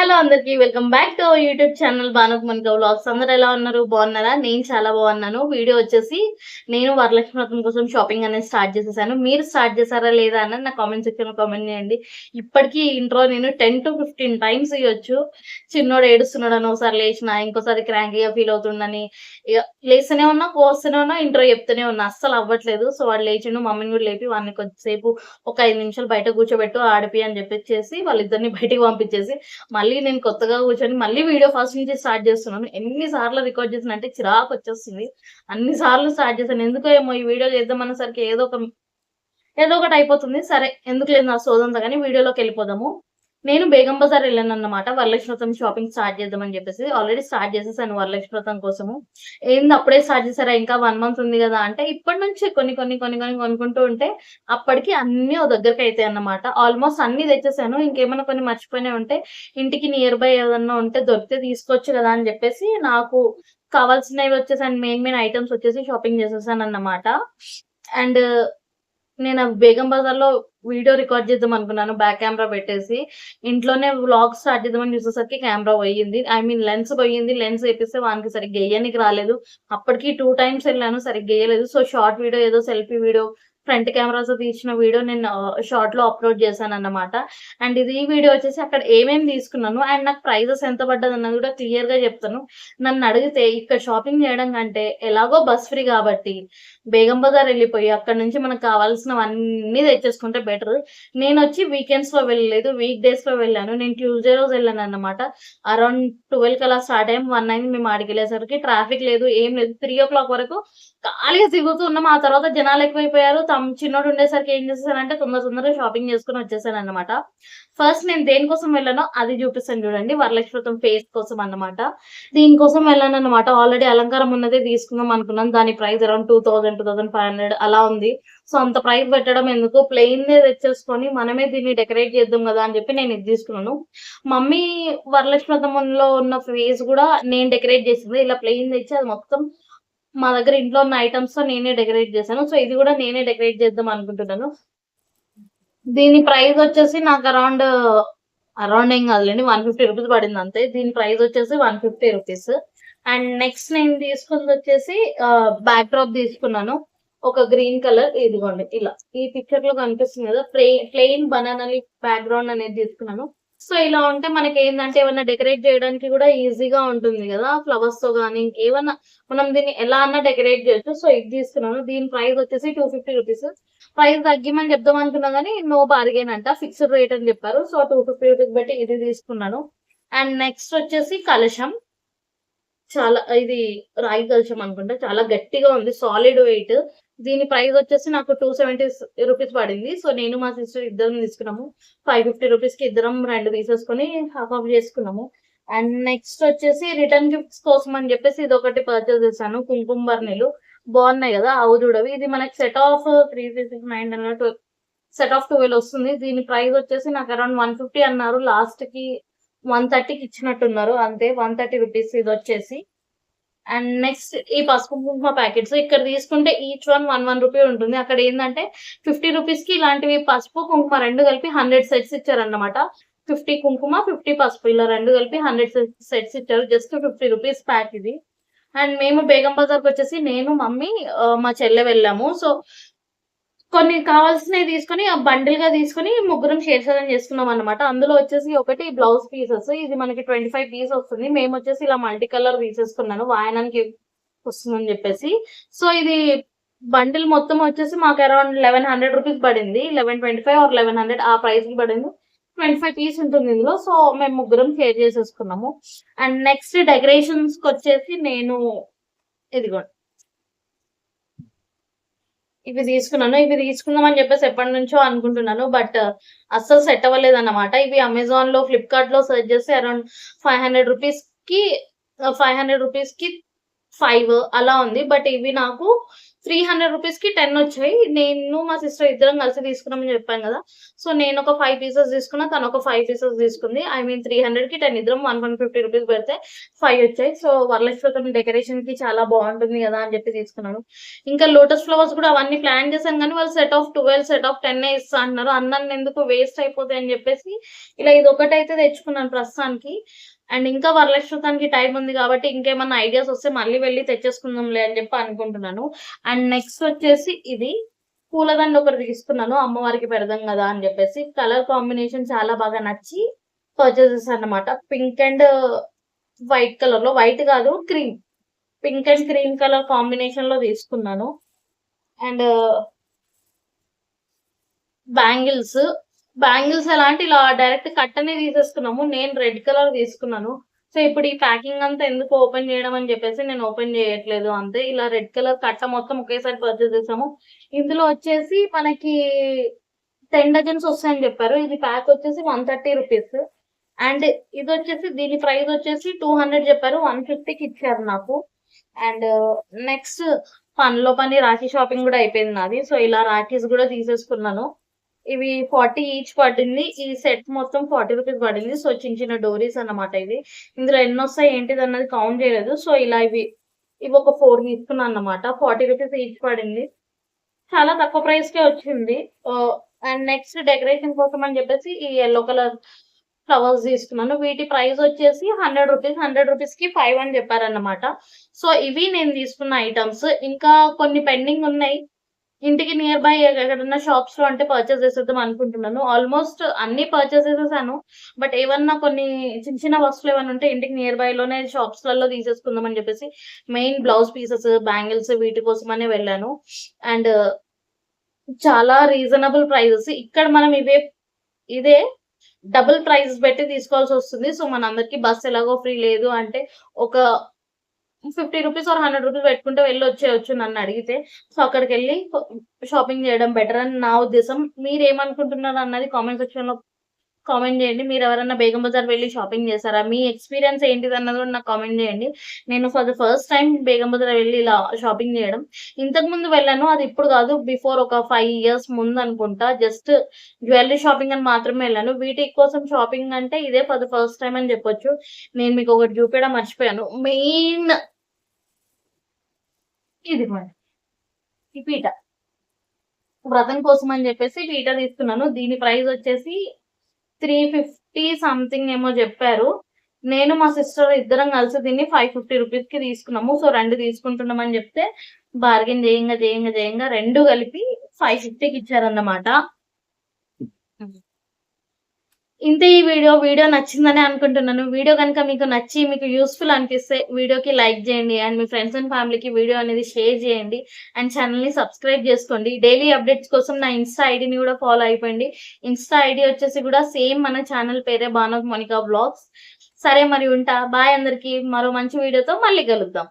Hello అందరికి welcome back to YouTube channel బానుక్ మనక vlogs అందరు ఎలా ఉన్నారు? బాగున్నారా? నేను చాలా బాగున్నాను. వీడియో వచ్చేసి నేను వరలక్ష్మి వ్రతం కోసం షాపింగ్ అనేది స్టార్ట్ చేసేసాను. మీరు స్టార్ట్ చేశారా లేదా అని నా కామెంట్ సెక్షన్లో కామెంట్ చేయండి. ఇప్పటికీ ఇంట్రో నేను టెన్ టు ఫిఫ్టీన్ టైమ్స్ ఇవ్వచ్చు చిన్నోడు ఏడుస్తున్నాడని ఒకసారి లేచిన ఇంకోసారి క్రాంకీగా ఫీల్ అవుతుందని ఇక లేస్తూనే ఉన్నా కోస్తూనే ఉన్నా ఇంట్రో చెప్తూనే ఉన్నా. అస్సలు అవ్వట్లేదు. సో వాడు లేచిండు మమ్మీని కూడా లేపి వాడిని కొద్దిసేపు ఒక ఐదు నిమిషాలు బయట కూర్చోబెట్టు ఆడిపి అని చెప్పేసి వాళ్ళిద్దరిని బయటికి పంపించేసి మళ్ళీ నేను కొత్తగా కూర్చొని మళ్ళీ వీడియో ఫస్ట్ నుంచి స్టార్ట్ చేస్తున్నాను. ఎన్ని సార్లు రికార్డ్ చేసిన అంటే చిరాకు వచ్చేస్తుంది. అన్ని సార్లు స్టార్ట్ చేశాను. ఎందుకో ఏమో ఈ వీడియో చేద్దామన్నసరికి ఏదో ఒక ఏదో ఒకటి అయిపోతుంది. సరే ఎందుకు లేదు నా సోదంతా కానీ వీడియోలోకి వెళ్ళిపోదాము. నేను బేగం బజార్ వెళ్ళాను అన్నమాట వరలక్ష్మి షాపింగ్ స్టార్ట్ చేద్దామని చెప్పేసి ఆల్రెడీ స్టార్ట్ చేసేసాను వరలక్ష్మి కోసము. ఏంది అప్పుడే స్టార్ట్ చేశారా? ఇంకా వన్ మంత్ ఉంది కదా అంటే ఇప్పటి నుంచి కొన్ని కొన్ని కొన్ని కొన్ని కొనుక్కుంటూ ఉంటే అప్పటికి అన్ని ఓ దగ్గరికి అవుతాయి అన్నమాట. ఆల్మోస్ట్ అన్ని తెచ్చేసాను. ఇంకేమైనా కొన్ని మర్చిపోయినా ఉంటే ఇంటికి నియర్ బై ఏదన్నా ఉంటే దొరికితే తీసుకోవచ్చు కదా అని చెప్పేసి నాకు కావాల్సినవి వచ్చేసి మెయిన్ మెయిన్ ఐటమ్స్ వచ్చేసి షాపింగ్ చేసేసాను అన్నమాట అండ్ నేను బేగం బజార్లో వీడియో రికార్డ్ చేద్దాం అనుకున్నాను బ్యాక్ కెమెరా పెట్టేసి. ఇంట్లోనే వ్లాగ్ స్టార్ట్ చేద్దామని చూసేసరికి కెమెరా పోయింది. ఐ మీన్ లెన్స్ పోయింది. లెన్స్ వేపిస్తే వానికి సరిగ్గా వేయనికి రాలేదు. అప్పటికి టూ టైమ్స్ వెళ్ళాను సరిగ్గా వేయలేదు సో షార్ట్ వీడియో ఏదో సెల్ఫీ వీడియో ఫ్రంట్ కెమెరాస్ తీసిన వీడియో నేను షార్ట్లో అప్లోడ్ చేశాను అన్నమాట అండ్ ఇది ఈ వీడియో వచ్చేసి అక్కడ ఏమేమి తీసుకున్నాను అండ్ నాకు ప్రైజెస్ ఎంత పడ్డది అన్నది కూడా క్లియర్గా చెప్తాను. నన్ను అడిగితే ఇక్కడ షాపింగ్ చేయడం కంటే ఎలాగో బస్ ఫ్రీ కాబట్టి బేగం బజార్ వెళ్ళిపోయి అక్కడ నుంచి మనకు కావాల్సినవన్నీ తెచ్చేసుకుంటే బెటర్. నేను వచ్చి వీకెండ్స్లో వెళ్ళలేదు వీక్ డేస్లో వెళ్ళాను. నేను ట్యూస్డే రోజు వెళ్ళాను అన్నమాట. అరౌండ్ ట్వెల్వ్ కలా స్టార్ట్ అయ్యాం. వన్ అయింది మేము ఆడికి వెళ్ళేసరికి ట్రాఫిక్ లేదు ఏం లేదు. త్రీ ఓ క్లాక్ వరకు ఖాళీగా తిరుగుతూ ఉన్నాం. ఆ తర్వాత జనాలు ఎక్కువైపోయారు. తమ చిన్నోడు ఉండేసరికి ఏం చేసేసానంటే తొందర తొందరగా షాపింగ్ చేసుకుని వచ్చేసాను అనమాట ఫస్ట్ నేను దేనికోసం వెళ్ళానో అది చూపిస్తాను చూడండి. వరలక్ష్మి వ్రతం ఫేస్ కోసం అన్నమాట. దీనికోసం వెళ్ళాను అనమాట ఆల్రెడీ అలంకారం ఉన్నదే తీసుకుందాం అనుకున్నాను. దాని price around two thousand two thousand five hundred అలా ఉంది. సో అంత ప్రైస్ పెట్టడం ఎందుకు? ప్లెయిన్ తెచ్చేసుకొని మనమే దీన్ని డెకరేట్ చేద్దాం కదా అని చెప్పి నేను ఇది తీసుకున్నాను. మమ్మీ వరలక్ష్మి వ్రతంలో ఉన్న ఫేస్ కూడా నేను డెకరేట్ చేసింది. ఇలా ప్లెయిన్ తెచ్చి అది మొత్తం మా దగ్గర ఇంట్లో ఉన్న ఐటమ్స్తో నేనే డెకరేట్ చేశాను. సో ఇది కూడా నేనే డెకరేట్ చేద్దాం అనుకుంటున్నాను. దీని ప్రైస్ వచ్చేసి నాకు అరౌండ్ అరౌండ్ ఏం కాదులేండి వన్ ఫిఫ్టీ రూపీస్ పడింది అంతే. దీని ప్రైస్ వచ్చేసి one fifty rupees and next నేను తీసుకుంది వచ్చేసి బ్యాక్ డ్రాప్ తీసుకున్నాను. ఒక గ్రీన్ కలర్ ఇదిగోండి ఇలా. ఈ పిక్చర్లో కనిపిస్తుంది కదా ప్లే ప్లెయిన్ బనానా బ్యాక్గ్రౌండ్ అనేది తీసుకున్నాను. సో ఇలా ఉంటే మనకి ఏంటంటే ఏమన్నా డెకరేట్ చేయడానికి కూడా ఈజీగా ఉంటుంది కదా ఫ్లవర్స్తో కానీ ఇంకేమన్నా మనం దీన్ని ఎలా అన్నా డెకరేట్ చేయొచ్చు. సో ఇది తీసుకున్నాను. దీని ప్రైస్ వచ్చేసి టూ ఫిఫ్టీ రూపీస్. ప్రైస్ తగ్గిమని చెప్దాం అనుకున్నా కానీ నో బార్గెన్ అంట ఫిక్స్డ్ రేట్ అని చెప్పారు. సో టూ ఫిఫ్టీ రూపీస్ బట్టి ఇది తీసుకున్నాను. అండ్ నెక్స్ట్ వచ్చేసి కలశం. చాలా ఇది రాయి కలశం అనుకుంటా చాలా గట్టిగా ఉంది సాలిడ్ వెయిట్ దీని ప్రైస్ వచ్చేసి నాకు టూ సెవెంటీ రూపీస్ పడింది. సో నేను మా సిస్టర్ ఇద్దరం తీసుకున్నాము. ఫైవ్ ఫిఫ్టీ రూపీస్కి ఇద్దరం రెండు తీసేసుకొని హాఫ్ ఆఫ్ చేసుకున్నాము. అండ్ నెక్స్ట్ వచ్చేసి రిటర్న్ గిఫ్ట్స్ కోసం అని చెప్పేసి ఇది ఒకటి పర్చేస్ చేశాను. కుంకుమ బర్నీలు బాగున్నాయి కదా అవు చూడవి ఇది మనకి set of three three six nine hundred set of twelve వస్తుంది. దీని ప్రైస్ వచ్చేసి నాకు అరౌండ్ వన్ ఫిఫ్టీ అన్నారు. లాస్ట్కి వన్ థర్టీకి ఇచ్చినట్టున్నారు. అంతే వన్ థర్టీ రూపీస్ ఇది వచ్చేసి అండ్ నెక్స్ట్ ఈ పసుపు కుంకుమ ప్యాకెట్స్. ఇక్కడ తీసుకుంటే each one one one rupee ఉంటుంది. అక్కడ ఏంటంటే ఫిఫ్టీ రూపీస్కి ఇలాంటివి పసుపు కుంకుమ రెండు కలిపి హండ్రెడ్ సెట్స్ ఇచ్చారన్నమాట. ఫిఫ్టీ కుంకుమ ఫిఫ్టీ పసుపు ఇలా రెండు కలిపి హండ్రెడ్ సెట్స్ ఇచ్చారు. జస్ట్ ఫిఫ్టీ రూపీస్ ప్యాక్ ఇది. అండ్ మేము బేగం బజార్కి వచ్చేసి నేను మమ్మీ మా చెల్లె వెళ్ళాము. సో కొన్ని కావాల్సినవి తీసుకొని ఆ బండిల్గా తీసుకొని ముగ్గురం షేర్ సెలెక్ట్ చేసుకున్నాం అనమాట అందులో వచ్చేసి ఒకటి బ్లౌజ్ పీసెస్. ఇది మనకి ట్వంటీ ఫైవ్ పీస్ వస్తుంది. మేము వచ్చేసి ఇలా మల్టీ కలర్ తీసేసుకున్నాను. వాయనానికి వస్తుందని చెప్పేసి. సో ఇది బండిల్ మొత్తం వచ్చేసి మాకు అరౌండ్ లెవెన్ హండ్రెడ్ రూపీస్ పడింది. Eleven twenty five or eleven hundred ఆ ప్రైస్కి పడింది. ట్వంటీ ఫైవ్ పీస్ ఉంటుంది ఇందులో. సో మేము ముగ్గురం షేర్ చేసేసుకున్నాము. అండ్ నెక్స్ట్ డెకరేషన్స్కి వచ్చేసి నేను ఇదిగోండి ఇవి తీసుకున్నాను ఇవి తీసుకుందాం అని చెప్పేసి ఎప్పటి నుంచో అనుకుంటున్నాను బట్ అస్సలు సెట్ అవ్వలేదు అన్నమాట ఇవి అమెజాన్లో ఫ్లిప్కార్ట్లో సెర్చ్ చేస్తే అరౌండ్ ఫైవ్ హండ్రెడ్ రూపీస్కి ఫైవ్ హండ్రెడ్ రూపీస్కి ఫైవ్ అలా ఉంది. బట్ ఇవి నాకు త్రీ హండ్రెడ్ రూపీస్కి టెన్ వచ్చాయి. నేను మా సిస్టర్ ఇద్దరం కలిసి తీసుకున్నామని చెప్పాను కదా. సో నేను ఒక ఫైవ్ పీసెస్ తీసుకున్నా తను ఒక ఫైవ్ పీసెస్ తీసుకుంది. ఐ మీన్ త్రీ హండ్రెడ్కి టెన్ ఇద్దరం వన్ వన్ ఫిఫ్టీ రూపీస్ పెడితే ఫైవ్ వచ్చాయి. సో వరలక్ష్మి డెకరేషన్కి చాలా బాగుంటుంది కదా అని చెప్పి తీసుకున్నాను. ఇంకా లోటస్ ఫ్లవర్స్ కూడా అవన్నీ ప్లాన్ చేశాను కానీ వాళ్ళు set of twelve set of ten ఇస్తా అంటున్నారు. అన్నాన్ని ఎందుకు వేస్ట్ అయిపోతాయి అని చెప్పేసి ఇలా ఇది ఒకటైతే తెచ్చుకున్నాను ప్రస్తుతానికి. అండ్ ఇంకా వరలక్ష్మికి టైం ఉంది కాబట్టి ఇంకేమన్నా ఐడియాస్ వస్తే మళ్ళీ వెళ్ళి తెచ్చేసుకుందాంలే అని చెప్పి అనుకుంటున్నాను. అండ్ నెక్స్ట్ వచ్చేసి ఇది పూలదండ ఒకటి తీసుకున్నాను అమ్మవారికి పెడదాం కదా అని చెప్పేసి. కలర్ కాంబినేషన్ చాలా బాగా నచ్చి పర్చేస్ చేశాను అనమాట పింక్ అండ్ వైట్ కలర్లో వైట్ కాదు cream pink and cream colour కాంబినేషన్లో తీసుకున్నాను. అండ్ బ్యాంగిల్స్ బ్యాంగిల్స్ అలాంటి ఇలా డైరెక్ట్ కట్టనే తీసేసుకున్నాము. నేను రెడ్ కలర్ తీసుకున్నాను. సో ఇప్పుడు ఈ ప్యాకింగ్ అంతా ఎందుకు ఓపెన్ చేయడం అని చెప్పేసి నేను ఓపెన్ చేయట్లేదు. అంతే ఇలా రెడ్ కలర్ కట్ట మొత్తం ఒకేసారి పర్చేస్ చేసాము. ఇందులో వచ్చేసి మనకి టెన్ డజన్స్ వస్తాయని చెప్పారు. ఇది ప్యాక్ వచ్చేసి వన్ థర్టీ రూపీస్ అండ్ ఇది వచ్చేసి దీని ప్రైస్ వచ్చేసి టూ హండ్రెడ్ చెప్పారు. వన్ ఫిఫ్టీకి ఇచ్చారు నాకు. అండ్ నెక్స్ట్ పనిలో పని రాఖీ షాపింగ్ కూడా అయిపోయింది నాది. సో ఇలా రాఖీస్ కూడా తీసేసుకున్నాను. ఇవి ఫార్టీ ఈచ్ పడింది. ఈ సెట్ మొత్తం ఫార్టీ రూపీస్ పడింది. సో చిన్న చిన్న డోరీస్ అన్నమాట ఇది ఇందులో ఎన్ని వస్తాయి ఏంటిది అన్నది కౌంట్ చేయలేదు. సో ఇలా ఇవి ఇవి ఒక ఫోర్ తీసుకున్నాను అన్నమాట. ఫార్టీ రూపీస్ ఈచ్ పడింది. చాలా తక్కువ ప్రైస్ కే వచ్చింది. అండ్ నెక్స్ట్ డెకరేషన్ కోసం అని చెప్పేసి ఈ ఎల్లో కలర్ ఫ్లవర్స్ తీసుకున్నాను. వీటి ప్రైస్ వచ్చేసి హండ్రెడ్ రూపీస్ హండ్రెడ్ రూపీస్కి ఫైవ్ అని చెప్పారన్నమాట. సో ఇవి నేను తీసుకున్న ఐటమ్స్ ఇంకా కొన్ని పెండింగ్ ఉన్నాయి. ఇంటికి నియర్ బై ఎక్కడన్నా షాప్స్లో అంటే పర్చేస్ చేసేద్దాం అనుకుంటున్నాను. ఆల్మోస్ట్ అన్ని పర్చేస్ చేసేసాను. బట్ ఏమన్నా కొన్ని చిన్న చిన్న వస్తువులు ఏమైనా ఉంటే ఇంటికి నియర్ బై లోనే షాప్స్లలో తీసేసుకుందాం అని చెప్పేసి మెయిన్ బ్లౌజ్ పీసెస్ బ్యాంగిల్స్ వీటి కోసమనే వెళ్ళాను. అండ్ చాలా రీజనబుల్ ప్రైజెస్ ఇక్కడ మనం ఇవే ఇదే డబుల్ ప్రైస్ పెట్టి తీసుకోవాల్సి వస్తుంది. సో మన అందరికి బస్ ఎలాగో ఫ్రీ లేదు అంటే ఒక fifty rupees or hundred rupees పెట్టుకుంటే వెళ్ళి వచ్చేయచ్చు నన్ను అడిగితే. సో అక్కడికి వెళ్ళి షాపింగ్ చేయడం బెటర్ అని నా ఉద్దేశం. మీరు ఏమనుకుంటున్నారు అన్నది కామెంట్ సెక్షన్లో కామెంట్ చేయండి. మీరు ఎవరైనా బేగం బజార్ వెళ్ళి షాపింగ్ చేశారా? మీ ఎక్స్పీరియన్స్ ఏంటిది అన్నది కూడా నాకు కామెంట్ చేయండి. నేను for the first time Begum Bazaar వెళ్ళి ఇలా షాపింగ్ చేయడం. ఇంతకు ముందు వెళ్ళాను. అది ఇప్పుడు కాదు. బిఫోర్ ఒక ఫైవ్ ఇయర్స్ ముందు అనుకుంటా. జస్ట్ జ్యువెలరీ షాపింగ్ అని మాత్రమే వెళ్ళాను. వీటి కోసం షాపింగ్ అంటే ఇదే ఫర్ ద ఫస్ట్ టైం అని చెప్పొచ్చు. నేను మీకు ఒకటి చూపించడం మర్చిపోయాను. మెయిన్ ఇది మరి ఈ పీట. వ్రతం కోసం అని చెప్పేసి పీట తీసుకున్నాను. దీని ప్రైస్ వచ్చేసి త్రీ ఫిఫ్టీ సంథింగ్ ఏమో చెప్పారు. నేను మా సిస్టర్ ఇద్దరం కలిసి దీన్ని ఫైవ్ ఫిఫ్టీ రూపీస్కి తీసుకున్నాము. సో రెండు తీసుకుంటున్నామని చెప్తే బార్గెన్ చేయంగా చేయంగా చేయంగా రెండు కలిపి ఫైవ్ ఫిఫ్టీకి ఇచ్చారన్నమాట. ఇంతే ఈ వీడియో వీడియో నచ్చిందని అనుకుంటున్నాను. వీడియో కనుక మీకు నచ్చి మీకు యూస్ఫుల్ అనిపిస్తే వీడియోకి లైక్ చేయండి. అండ్ మీ ఫ్రెండ్స్ అండ్ ఫ్యామిలీకి వీడియో అనేది షేర్ చేయండి. అండ్ ఛానల్ని సబ్స్క్రైబ్ చేసుకోండి. డైలీ అప్డేట్స్ కోసం నా ఇన్స్టా ఐడిని కూడా ఫాలో అయిపోయింది ఇన్స్టా ఐడి వచ్చేసి కూడా సేమ్ మన ఛానల్ పేరే బానవ్ మోనికా బ్లాగ్స్ సరే మరి ఉంటా. బాయ్ అందరికి. మరో మంచి వీడియోతో మళ్ళీ కలుద్దాం.